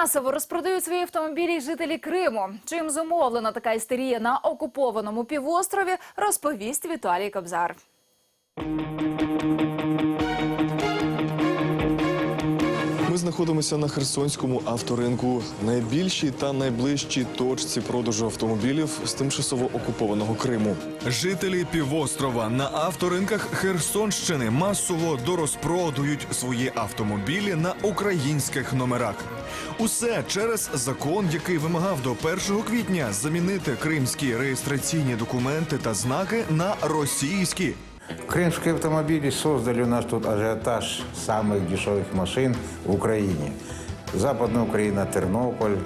Масово розпродають свої автомобілі жителі Криму. Чим зумовлена така істерія на окупованому півострові, розповість Віталій Кобзар. Знаходимося на Херсонському авторинку, найбільшій та найближчій точці продажу автомобілів з тимчасово окупованого Криму. Жителі півострова на авторинках Херсонщини масово дорозпродують свої автомобілі на українських номерах. Усе через закон, який вимагав до 1 квітня замінити кримські реєстраційні документи та знаки на російські. Крымские автомобили создали у нас тут ажиотаж самых дешевых машин в Украине. Западная Украина, Тернополь,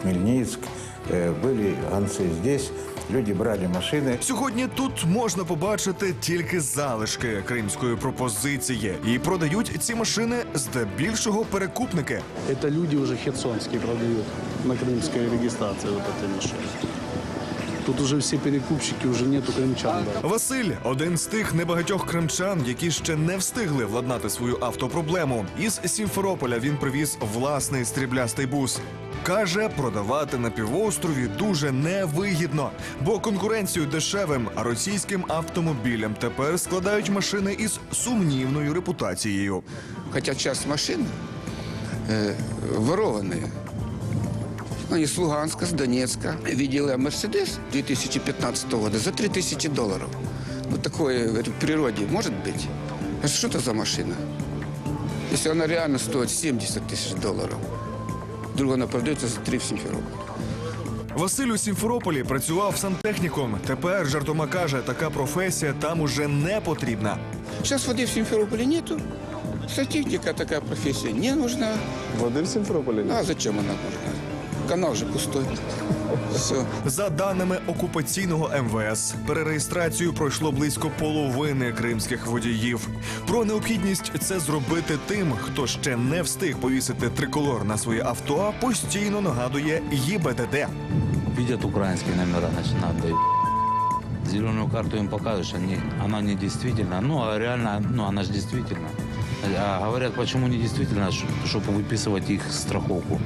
Хмельницк. Э, Были гонцы здесь, люди брали машины. Сьогодні тут можна побачити тільки залишки кримської пропозиції, і продають ці машини здебільшого перекупники. Это люди уже херсонские продают на крымской регистрации вот этой машины. Тут уже все перекупщики, уже нету крымчан. да. Василь один з тих небагатьох кримчан, які ще не встигли владнати свою автопроблему. Із Сімферополя він привіз власний стріблястий бус. Каже, продавати на півострові дуже невигідно, бо конкуренцію дешевим російським автомобілям тепер складають машини із сумнівною репутацією. Хотя часть машин э, ворованные. Ну, из Луганска, с Донецка. Видел я Мерседес 2015 года за 3000 долларов. Ну, такое говорю, в природе может быть? А что это за машина? Если она реально стоит 70 тысяч долларов, вдруг она продается за 3 в Симферополе. Василь у Сімферополі працював сантехніком. Тепер жартома каже, така професія там уже не потрібна. Сейчас воды в Симферополе нету. Сантехника такая профессия не нужна. Води в Сімферополі Ну, а зачем она нужна? Канал же пустой. Все. За даними окупаційного МВС, перереєстрацію пройшло близько половини кримських водіїв. Про необхідність це зробити тим, хто ще не встиг повісити триколор на своє авто, постійно нагадує ГІБДД. видят украинские номера, начинают дают. Зеленую карту им покажешь, они, она не действительно. Ну, а реально, ну, она же действительно. А говорят, почему не действительно, чтобы выписывать их страховку.